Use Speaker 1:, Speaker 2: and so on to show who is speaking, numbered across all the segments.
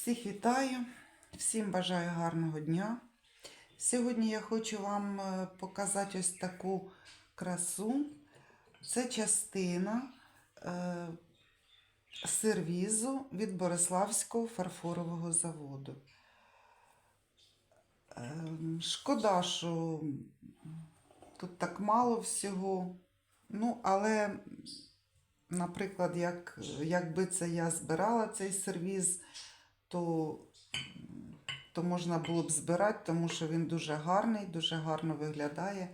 Speaker 1: Всіх вітаю, всім бажаю гарного дня. Сьогодні я хочу вам е, показати ось таку красу. Це частина е, сервізу від Бориславського фарфорового заводу. Ем, Шкода, що тут так мало всього. Ну, але, наприклад, як, якби це я збирала цей сервіз, то, то можна було б збирати, тому що він дуже гарний, дуже гарно виглядає.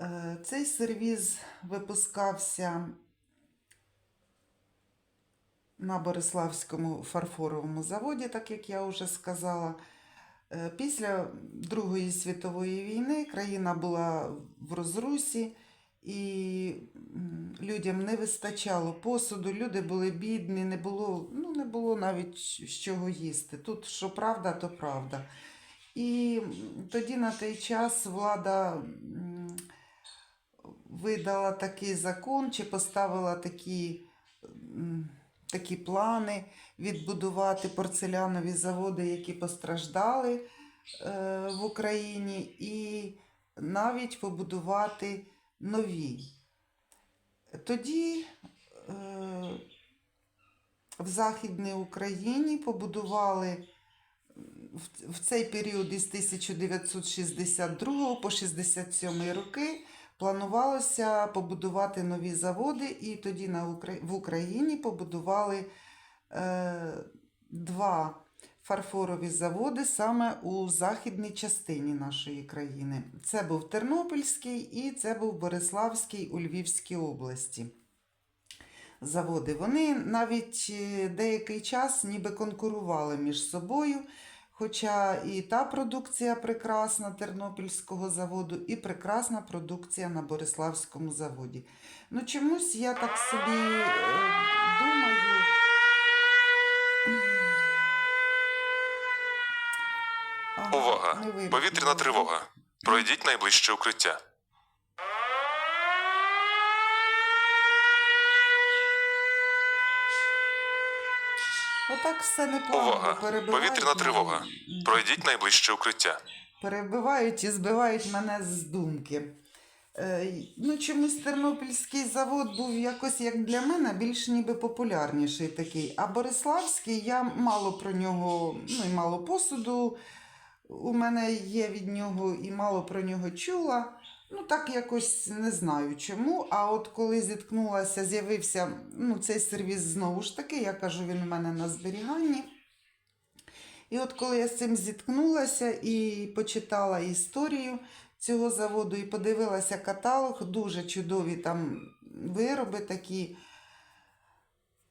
Speaker 1: Е, Цей сервіз випускався на Бориславському фарфоровому заводі, так як я вже сказала. Е, Після Другої світової війни країна була в розрусі, і людям не вистачало посуду, люди були бідні, не було, ну, не було навіть з чого їсти. Тут що правда, то правда. І тоді на той час влада видала такий закон чи поставила такі, такі плани відбудувати порцелянові заводи, які постраждали е, в Україні, і навіть побудувати нові. Тоді е, в Західній Україні побудували в, в цей період із 1962 по 67 роки планувалося побудувати нові заводи, і тоді на Укра- в Україні побудували е, два фарфорові заводи саме у західній частині нашої країни. Це був Тернопільський і це був Бориславський у Львівській області. Заводи. Вони навіть е, деякий час ніби конкурували між собою. Хоча і та продукція прекрасна Тернопільського заводу, і прекрасна продукція на Бориславському заводі. Ну, чомусь я так собі е, думаю.
Speaker 2: Увага! Повітряна тривога. Пройдіть найближче укриття.
Speaker 1: Отак все неплавно
Speaker 2: Увага!
Speaker 1: перебивають
Speaker 2: Повітряна
Speaker 1: мене.
Speaker 2: тривога. Пройдіть найближче укриття.
Speaker 1: перебивають і збивають мене з думки. Е, ну, чомусь Тернопільський завод був якось, як для мене, більш ніби популярніший такий. А Бориславський, я мало про нього, ну і мало посуду. У мене є від нього і мало про нього чула. Ну, так якось не знаю чому. А от коли зіткнулася, з'явився ну, цей сервіс знову ж таки, я кажу, він у мене на зберіганні. І от коли я з цим зіткнулася і почитала історію цього заводу, і подивилася каталог, дуже чудові там вироби такі.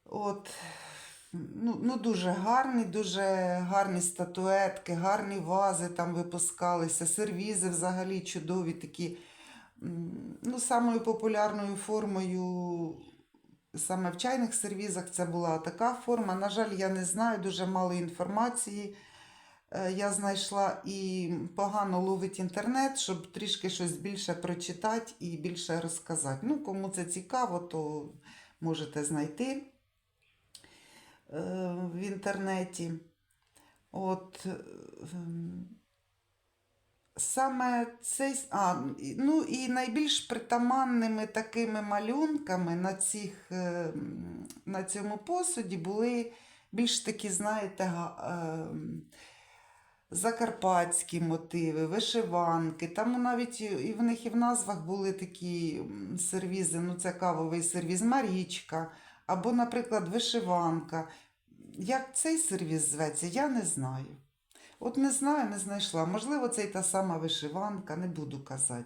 Speaker 1: От, ну, ну дуже гарні, дуже гарні статуетки, гарні вази там випускалися, сервізи взагалі чудові такі. Ну, самою популярною формою саме в чайних сервізах це була така форма. На жаль, я не знаю, дуже мало інформації. е, Я знайшла і погано ловить інтернет, щоб трішки щось більше прочитати і більше розказати. Ну, кому це цікаво, то можете знайти в інтернеті. От, ем, Саме цей, а, ну і найбільш притаманними такими малюнками на, цих, е, на цьому посуді були більш такі, знаєте, закарпатські мотиви, вишиванки. Там навіть і в них і в назвах були такі сервізи, ну це кавовий сервіз, Марічка, або, наприклад, вишиванка. Як цей сервіз зветься, я не знаю. От не знаю, не знайшла. Можливо, це і та сама вишиванка, не буду казати.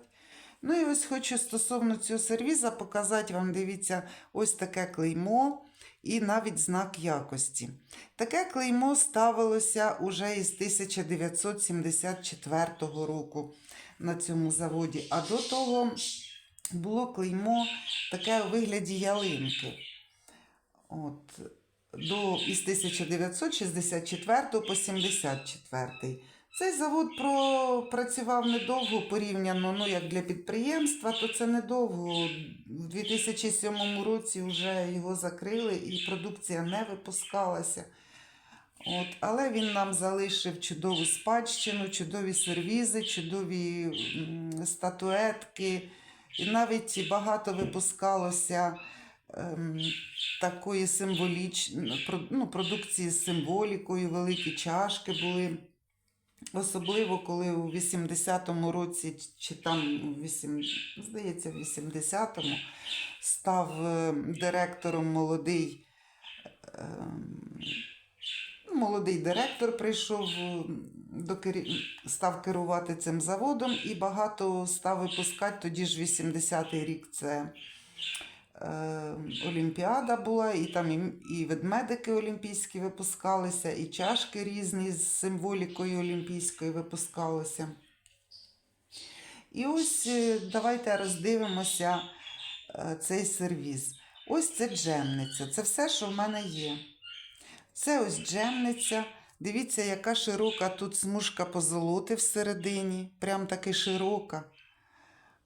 Speaker 1: Ну і ось хочу стосовно цього сервіза показати вам, дивіться, ось таке клеймо і навіть знак якості. Таке клеймо ставилося уже із 1974 року на цьому заводі. А до того було клеймо таке у вигляді ялинки. От, до, із 1964 по 74. Цей завод пропрацював недовго порівняно, ну як для підприємства, то це недовго. В 2007 році вже його закрили і продукція не випускалася. От, але він нам залишив чудову спадщину, чудові сервізи, чудові статуетки. І навіть багато випускалося такої символічної ну, продукції з символікою, великі чашки були. Особливо, коли у 80-му році, чи там, у вісім- здається, в 80-му став е, директором молодий. ем, ну, Молодий директор прийшов до став керувати цим заводом і багато став випускати. Тоді ж 80-й рік це Олімпіада була, і там і, ведмедики олімпійські випускалися, і чашки різні з символікою олімпійською випускалися. І ось е, давайте роздивимося е, цей сервіз. Ось це джемниця. Це все, що в мене є. Це ось джемниця. Дивіться, яка широка тут смужка позолоти всередині. Прям таки широка.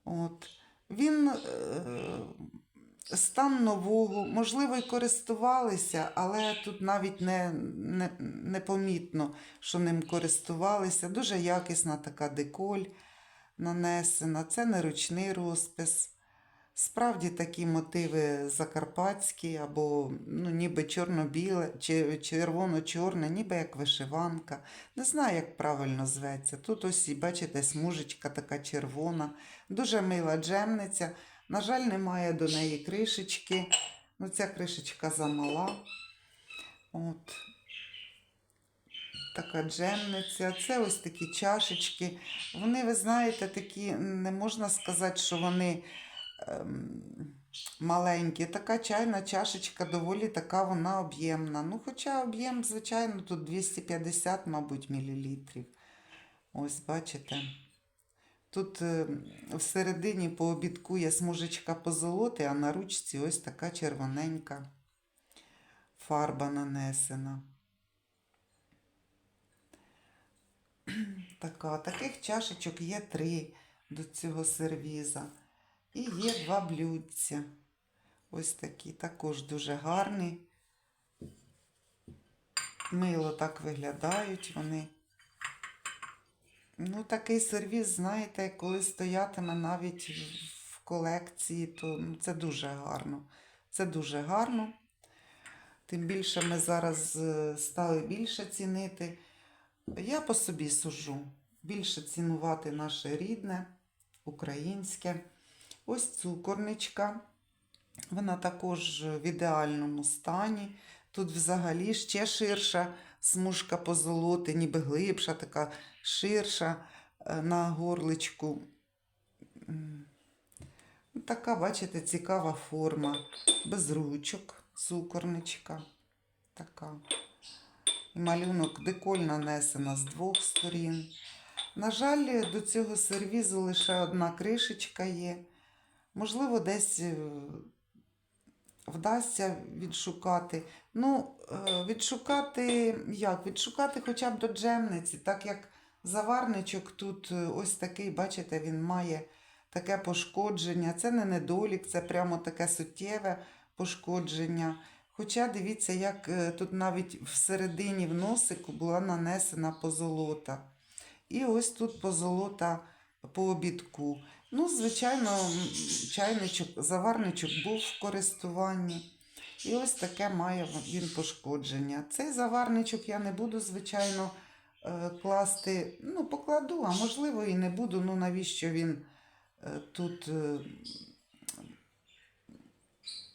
Speaker 1: От. Він е, стан нового, можливо, і користувалися, але тут навіть не, не, непомітно, що ним користувалися. Дуже якісна така деколь нанесена. Це не ручний розпис. Справді такі мотиви закарпатські або ну, ніби чорно-біле чи червоно-чорне, ніби як вишиванка. Не знаю, як правильно зветься. Тут ось, бачите, смужечка така червона, дуже мила джемниця. На жаль, немає до неї кришечки. Ну, ця кришечка замала. От. Така джемниця. Це ось такі чашечки. Вони, ви знаєте, такі, не можна сказати, що вони ем, маленькі. Така чайна чашечка доволі така вона об'ємна. Ну, хоча об'єм, звичайно, тут 250, мабуть, мілілітрів. Ось, бачите. Тут е, всередині по обідку є смужечка позолоти, а на ручці ось така червоненька фарба нанесена. Така, таких чашечок є три до цього сервіза. І є два блюдця. Ось такі, також дуже гарні. Мило так виглядають вони. Ну, такий сервіз, знаєте, коли стоятиме навіть в колекції, то ну, це дуже гарно. Це дуже гарно. Тим більше ми зараз е, стали більше цінити. Я по собі сужу. Більше цінувати наше рідне, українське. Ось цукорничка. Вона також в ідеальному стані. Тут взагалі ще ширша смужка позолоти, ніби глибша, така ширша е, на горличку. Така, бачите, цікава форма. Без ручок, цукорничка. Така. Малюнок деколь нанесена з двох сторін. На жаль, до цього сервізу лише одна кришечка є. Можливо, десь е, вдасться відшукати. Ну, е, відшукати як? Відшукати хоча б до джемниці, так як заварничок тут е, ось такий, бачите, він має таке пошкодження. Це не недолік, це прямо таке суттєве пошкодження. Хоча дивіться, як е, тут навіть всередині в носику була нанесена позолота. І ось тут позолота по обідку. Ну, звичайно, чайничок, заварничок був в користуванні. І ось таке має він пошкодження. Цей заварничок я не буду, звичайно, е, класти. Ну, покладу, а можливо і не буду. Ну, навіщо він е, тут е,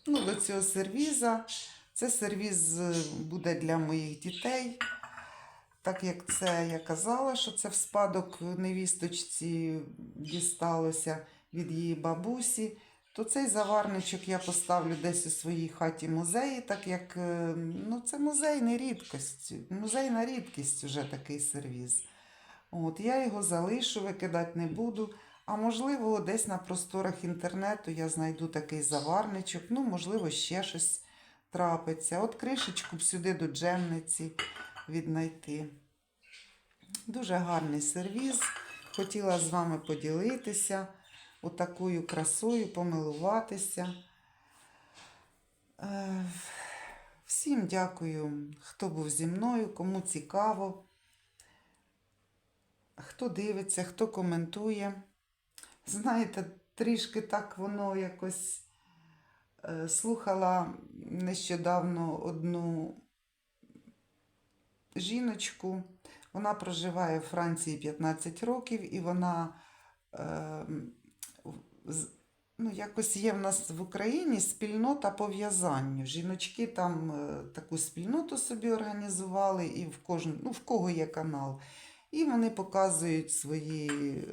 Speaker 1: ну, до цього сервіза. Це сервіз буде для моїх дітей. Так як це я казала, що це в спадок невісточці дісталося від її бабусі, то цей заварничок я поставлю десь у своїй хаті музеї, так як е, ну, це музейна рідкость, музейна рідкість вже такий сервіз. От, я його залишу, викидати не буду. А можливо, десь на просторах інтернету я знайду такий заварничок, ну, можливо, ще щось трапиться. От кришечку б сюди до джемниці віднайти. Дуже гарний сервіз. Хотіла з вами поділитися отакою красою, помилуватися. Е, Всім дякую, хто був зі мною, кому цікаво, хто дивиться, хто коментує. Знаєте, трішки так воно якось е, слухала нещодавно одну жіночку. Вона проживає в Франції 15 років, і вона е, ну, якось є в нас в Україні спільнота по в'язанню. Жіночки там е, таку спільноту собі організували, і в кожен, ну, в кого є канал. І вони показують свої,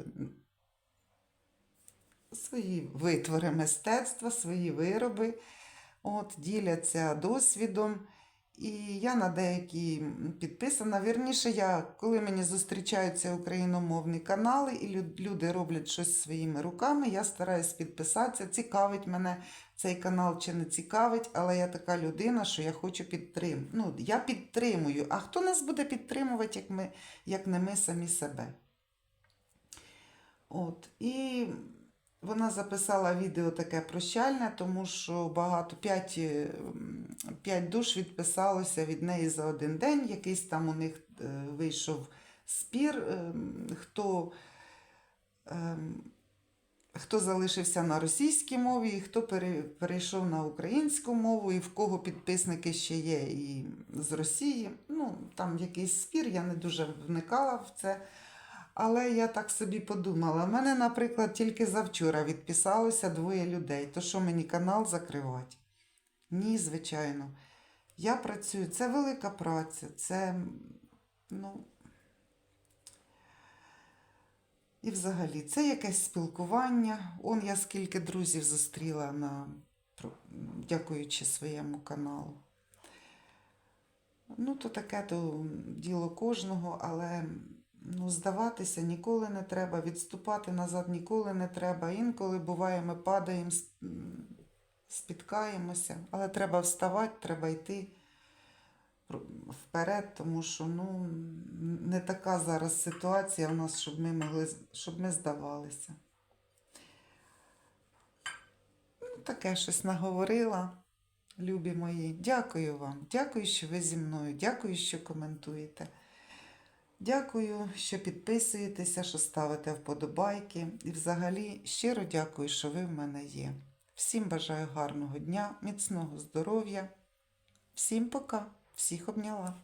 Speaker 1: свої витвори мистецтва, свої вироби, от, діляться досвідом. І я на деякі підписана. Вірніше, я, коли мені зустрічаються україномовні канали, і люди роблять щось своїми руками, я стараюсь підписатися. Цікавить мене цей канал чи не цікавить, але я така людина, що я хочу підтримати. Ну, я підтримую. А хто нас буде підтримувати, як, ми, як не ми самі себе? От. І вона записала відео таке прощальне, тому що багато п'ять, е, м, п'ять душ відписалося від неї за один день. Якийсь там у них е, вийшов спір, ем, хто, ем, хто залишився на російській мові, і хто перейшов на українську мову, і в кого підписники ще є і з Росії. Ну, там якийсь спір, я не дуже вникала в це. Але я так собі подумала. У мене, наприклад, тільки завчора відписалося двоє людей. То що мені канал закривати? Ні, звичайно. Я працюю, це велика праця, це, ну. І взагалі, це якесь спілкування. Он я скільки друзів зустріла на, дякуючи своєму каналу. Ну, то таке то діло кожного, але ну, здаватися ніколи не треба, відступати назад ніколи не треба. Інколи буває, ми падаємо, спіткаємося, але треба вставати, треба йти вперед, тому що ну, не така зараз ситуація у нас, щоб ми могли, щоб ми здавалися. Ну, таке щось наговорила. Любі мої, дякую вам. Дякую, що ви зі мною. Дякую, що коментуєте. Дякую, що підписуєтеся, що ставите вподобайки. І взагалі щиро дякую, що ви в мене є. Всім бажаю гарного дня, міцного здоров'я. Всім пока, всіх обняла.